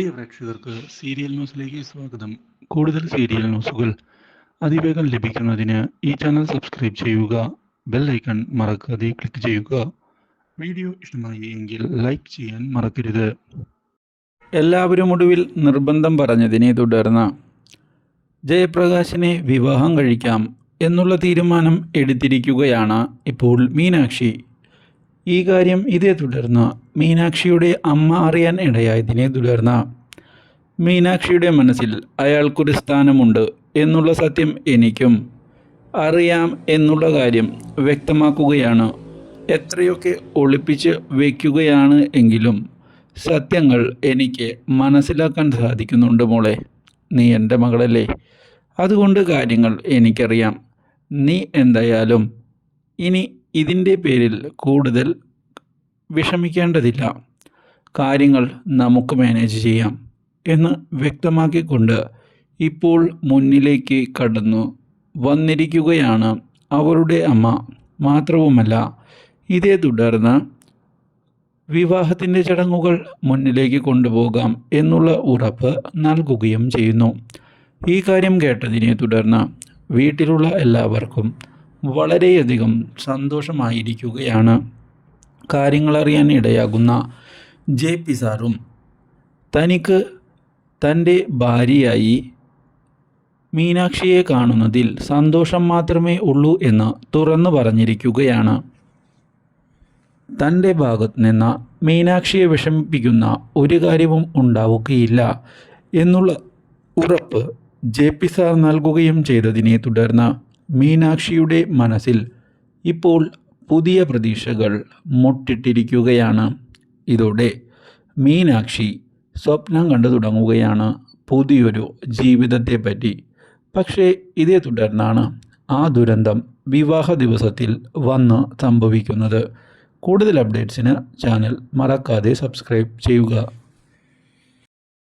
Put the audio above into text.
പ്രിയ പ്രേക്ഷകർക്ക് സീരിയൽ ന്യൂസിലേക്ക് സ്വാഗതം. കൂടുതൽ സീരിയൽ ന്യൂസുകൾ അതിവേഗം ലഭിക്കുന്നതിന് ഈ ചാനൽ സബ്സ്ക്രൈബ് ചെയ്യുക ബെൽ ഐക്കൺ മറക്കാതെ ക്ലിക്ക് ചെയ്യുക. വീഡിയോ ഇഷ്ടമായി എങ്കിൽ ലൈക്ക് ചെയ്യാൻ മറക്കരുത്. എല്ലാവരും ഒടുവിൽ നിർബന്ധം പറഞ്ഞതിനെ തുടർന്ന് ജയപ്രകാശിനെ വിവാഹം കഴിക്കാം എന്നുള്ള തീരുമാനം എടുത്തിരിക്കുകയാണ് ഇപ്പോൾ മീനാക്ഷി. ഈ കാര്യം ഇതേ തുടർന്ന് മീനാക്ഷിയുടെ അമ്മ അറിയാൻ ഇടയായതിനെ തുടർന്ന് മീനാക്ഷിയുടെ മനസ്സിൽ അയാൾക്കൊരു സ്ഥാനമുണ്ട് എന്നുള്ള സത്യം എനിക്കും അറിയാം എന്നുള്ള കാര്യം വ്യക്തമാക്കുകയാണ്. എത്രയൊക്കെ ഒളിപ്പിച്ച് വയ്ക്കുകയാണ് എങ്കിലും സത്യങ്ങൾ എനിക്ക് മനസ്സിലാക്കാൻ സാധിക്കുന്നുണ്ട് മോളെ. നീ എന്റെ മകളല്ലേ? അതുകൊണ്ട് കാര്യങ്ങൾ എനിക്കറിയാം. നീ എന്തായാലും ഇനി ഇതിന്റെ പേരിൽ കൂടുതൽ വിഷമിക്കേണ്ടതില്ല. കാര്യങ്ങൾ നമുക്ക് മാനേജ് ചെയ്യാം എന്ന് വ്യക്തമാക്കിക്കൊണ്ട് ഇപ്പോൾ മുന്നിലേക്ക് കടന്നു വന്നിരിക്കുകയാണ് അവരുടെ അമ്മ. മാത്രവുമല്ല ഇതേ തുടർന്ന് വിവാഹത്തിന്റെ ചടങ്ങുകൾ മുന്നിലേക്ക് കൊണ്ടുപോകാം എന്നുള്ള ഉറപ്പ് നൽകുകയും ചെയ്യുന്നു. ഈ കാര്യം കേട്ടതിനെ തുടർന്ന് വീട്ടിലുള്ള എല്ലാവർക്കും വളരെയധികം സന്തോഷമായിരിക്കുകയാണ്. കാര്യങ്ങളറിയാൻ ഇടയാകുന്ന ജെ പി സാറും തനിക്ക് തന്റെ ഭാര്യയായി മീനാക്ഷിയെ കാണുന്നതിൽ സന്തോഷം മാത്രമേ ഉള്ളൂ എന്ന് തുറന്നു പറഞ്ഞിരിക്കുകയാണ്. തന്റെ ഭാഗത്ത് നിന്ന് മീനാക്ഷിയെ വിഷമിപ്പിക്കുന്ന ഒരു കാര്യവും ഉണ്ടാവുകയില്ല എന്നുള്ള ഉറപ്പ് ജെ പി സാർ നൽകുകയും ചെയ്തതിനെ തുടർന്ന് മീനാക്ഷിയുടെ മനസ്സിൽ ഇപ്പോൾ പുതിയ പ്രതീക്ഷകൾ മുട്ടിട്ടിരിക്കുകയാണ്. ഇതോടെ മീനാക്ഷി സ്വപ്നം കണ്ടു തുടങ്ങുകയാണ് പുതിയൊരു ജീവിതത്തെപ്പറ്റി. പക്ഷേ ഇതേ തുടർന്നാണ് ആ ദുരന്തം വിവാഹ ദിവസത്തിൽ വന്ന് സംഭവിക്കുന്നത്. കൂടുതൽ അപ്ഡേറ്റ്സിന് ചാനൽ മറക്കാതെ സബ്സ്ക്രൈബ് ചെയ്യുക.